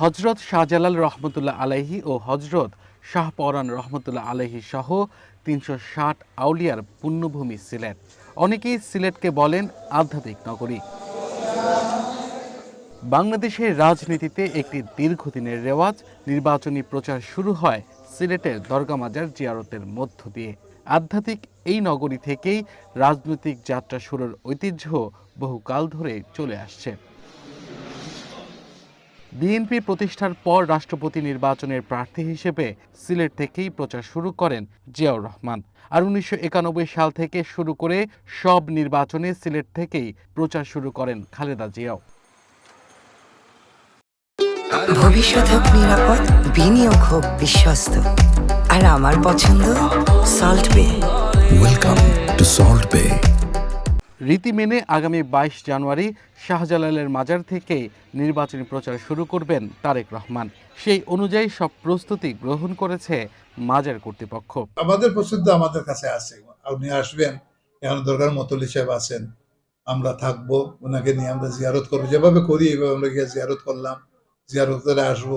হজরত শাহজালাল রহমতুল্লাহ আলাইহি ও হজরত শাহ পরান রহমতুল্লাহ আলাইহি সহ তিনশো ষাট আউলিয়ার পুণ্যভূমি সিলেট। অনেকেই সিলেটকে বলেন আধ্যাত্মিক নগরী। বাংলাদেশের রাজনীতিতে একটি দীর্ঘদিনের রেওয়াজ, নির্বাচনী প্রচার শুরু হয় সিলেটের দরগা মাজার জিয়ারতের মধ্য দিয়ে। আধ্যাত্মিক এই নগরী থেকেই রাজনৈতিক যাত্রা শুরুর ঐতিহ্য বহুকাল ধরে চলে আসছে। বিএনপি প্রতিষ্ঠার পর রাষ্ট্রপতি নির্বাচনের প্রার্থী হিসেবে সিলেট থেকেই প্রচার শুরু করেন জিয়াউর রহমান। আর উনিশশো একানব্বই সাল থেকে শুরু করে সব নির্বাচনে সিলেট থেকেই প্রচার শুরু করেন খালেদা জিয়াও। ভবিষ্যৎ হোক নিরাপদ বিনিয়োগ হোক বিশ্বস্ত। আর আমার পছন্দ সল্ট বে Welcome to Salt Bay. রীতি মেনে আগামী বাইশ জানুয়ারি শাহজালালের মাজার থেকেই নির্বাচনী প্রচার শুরু করবেন তারেক রহমান। সেই অনুযায়ী সব প্রস্তুতি গ্রহণ করেছে মাজার কর্তৃপক্ষ। আমাদের প্রসিদ্ধ আমাদের কাছে আছে। আপনি আসবেন, এখন দরকার মতলি সাহেব আছেন। আমরা থাকব, ওনাকে নিয়ে আমরা জিয়ারত করব। যেভাবে করি, এইভাবে আমরা গিয়ে জিয়ারত করলাম। জিয়ারত করে আসব।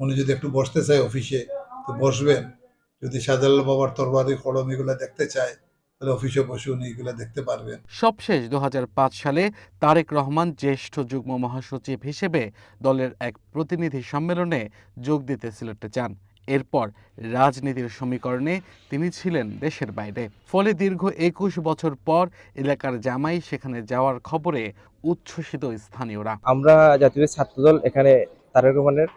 উনি যদি একটু বসতে চায় অফিসে, তো বসবেন। যদি শাহজালাল বাবার তরবারি, কলম এগুলো দেখতে চায় তাহলে অফিসে বসে উনি এগুলো দেখতে পারবেন। সবশেষ দু সালে তারেক রহমান জ্যেষ্ঠ যুগ্ম মহাসচিব হিসেবে দলের এক প্রতিনিধি সম্মেলনে যোগ দিতে সিলেটে যান। এরপর রাজনীতির সমীকরণে তিনি ছিলেন দেশের বাইরে। ফলে দীর্ঘ একুশ বছর পর এলাকার জামাই সেখানে যাওয়ার খবরে উচ্ছ্বসিত স্থানীয়রা। আমরা জাতীয় ছাত্রদল এখানে তারেক রহমানের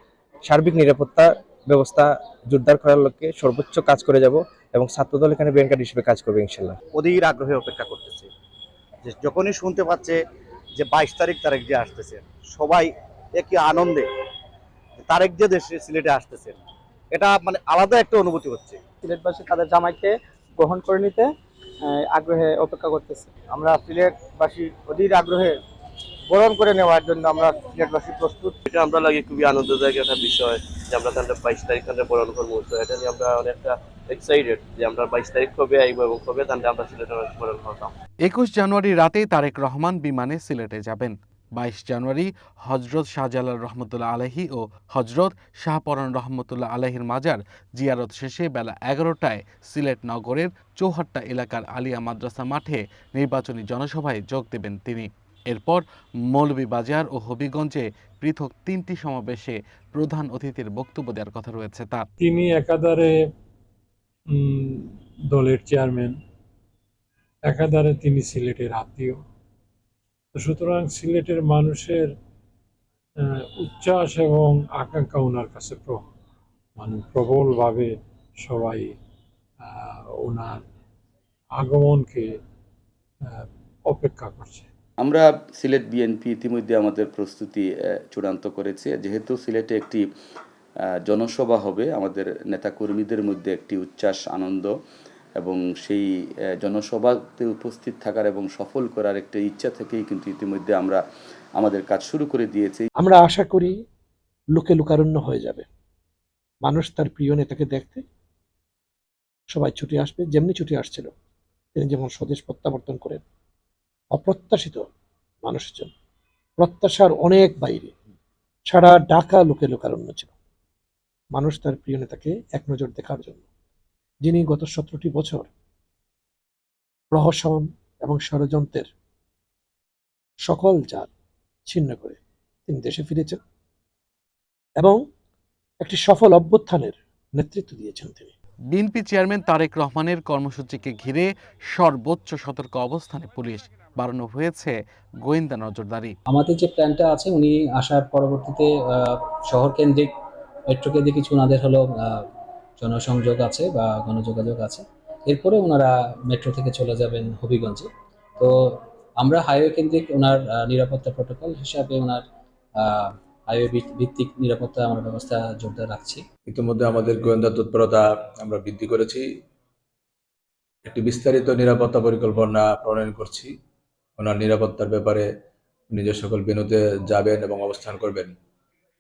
সার্বিক নিরাপত্তা ব্যবস্থা জোরদার করার লক্ষ্যে সর্বোচ্চ কাজ করে যাব। এবং ছাত্রদল এখানে ব্যাংকার হিসেবে কাজ করবে ইনশাল্লাহ অধীর আগ্রহে অপেক্ষা করতেছে। যে যখনই শুনতে পাচ্ছে যে বাইশ তারিখ তারিখ যে আসতেছে সবাই একই আনন্দে যে তারেক যে দেশে সিলেটে আসতেছেন এটা মানে আলাদা একটা অনুভূতি হচ্ছে। সিলেটবাসী তাদের জামাইকে গ্রহণ করে নিতে আগ্রহে অপেক্ষা করতেছে। আমরা সিলেটবাসী অধীর আগ্রহে বরণ করে নেওয়ার জন্য আমরা সিলেটবাসী প্রস্তুত। এটা আমরা লাগে খুবই আনন্দদায়ক একটা বিষয় যে আমরা তাহলে বাইশ তারিখ তাহলে বরণ করব। তো এটা নিয়ে আমরা অনেকটা এক্সাইটেড যে আমরা বাইশ তারিখ কবে আইব এবং কবে তাহলে আমরা সিলেটে বরণ করতাম। একুশ জানুয়ারি রাতে তারেক রহমান বিমানে সিলেটে যাবেন। বাইশ জানুয়ারি হজরত শাহজালাল রহমতুল্লাহ আলহী ও হজরত শাহপরান রহমতুল্লাহ আলহীর মাজার জিয়ারত শেষে বেলা এগারোটায় সিলেট নগরের চৌহাট্টা এলাকার আলিয়া মাদ্রাসা মাঠে নির্বাচনী জনসভায় যোগ দেবেন তিনি। এরপর মৌলভীবাজার ও হবিগঞ্জে পৃথক তিনটি সমাবেশে প্রধান অতিথির বক্তব্য দেওয়ার কথা রয়েছে তার। তিনি একাধারে দলের চেয়ারম্যান, একাধারে তিনি সিলেটের আত্মীয়। সুতরাং সিলেটের মানুষের উচ্ছ্বাস এবং আকাঙ্ক্ষা ওনার কাছে মানে প্রবলভাবে সবাই ওনার আগমনকে অপেক্ষা করছে। আমরা সিলেট বিএনপি ইতিমধ্যে আমাদের প্রস্তুতি চূড়ান্ত করেছে। যেহেতু সিলেটে একটি জনসভা হবে, আমাদের নেতাকর্মীদের মধ্যে একটি উচ্ছ্বাস, আনন্দ এবং সেই জনসভাতে উপস্থিত থাকার এবং সফল করার একটা ইচ্ছা থেকেই কিন্তু ইতিমধ্যে আমরা আমাদের কাজ শুরু করে দিয়েছি। আমরা আশা করি লোকে লোকারণ্য হয়ে যাবে। মানুষ তার প্রিয় নেতাকে দেখতে সবাই ছুটি আসবে, যেমনি ছুটি আসছিল। তিনি যেমন স্বদেশ প্রত্যাবর্তন করেন অপ্রত্যাশিত মানুষের জন্য। প্রত্যাশার অনেক বাইরে। সারা ঢাকা লোকে লোকারণ্য ছিল। মানুষ তার প্রিয় নেতাকে এক নজর দেখার জন্য। যিনি গত সতেরোটি বছর প্রহসন এবং ষড়যন্ত্রের সকল জাত ছিন্ন করে তিনি দেশে ফিরেছেন এবং একটি সফল অভ্যুত্থানের নেতৃত্ব দিয়েছেন তিনি। বিএনপি চেয়ারম্যান তারেক রহমানের কর্মসূচিকে ঘিরে সর্বোচ্চ সতর্ক অবস্থানে পুলিশ বাড়ানো হয়েছে গোয়েন্দা নজরদারি। আমাদের যে প্ল্যানটা আছে উনি আসার পরবর্তীতে আহ, শহর কেন্দ্রিক মেট্রো কেন্দ্রিক কিছু ওনাদের হলো আহ, জনসংযোগ আছে বা গণযোগাযোগ আছে। এরপরে ওনারা মেট্রো থেকে চলে যাবেন হবিগঞ্জে। তো আমরা হাইওয়ে কেন্দ্রিক ওনার নিরাপত্তা প্রোটোকল হিসাবে ওনার হাইওয়ে ভিত্তিক নিরাপত্তা আমরা ব্যবস্থা জোরদার রাখছি। ইতিমধ্যে আমাদের গোয়েন্দা তৎপরতা আমরা বৃদ্ধি করেছি। একটি বিস্তারিত নিরাপত্তা পরিকল্পনা প্রণয়ন করছি। ওনার নিরাপত্তার ব্যাপারে নিজের সকল বেনুতে যাবেন এবং অবস্থান করবেন।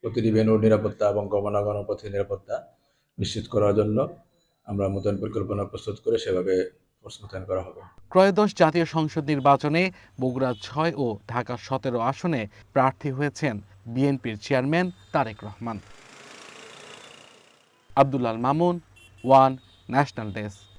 প্রতিটি বেনুর নিরাপত্তা এবং গমনাগমন পথে নিরাপত্তা নিশ্চিত করার জন্য আমরা মোতায়েন পরিকল্পনা প্রস্তুত করে সেভাবে ফোর্স করা হবে। ত্রয়োদশ জাতীয় সংসদ নির্বাচনে বগুড়া ছয় ও ঢাকা সতেরো আসনে প্রার্থী হয়েছেন বিএনপির chairman Tarique Rahman. Abdullah Al Mamun, one national desk.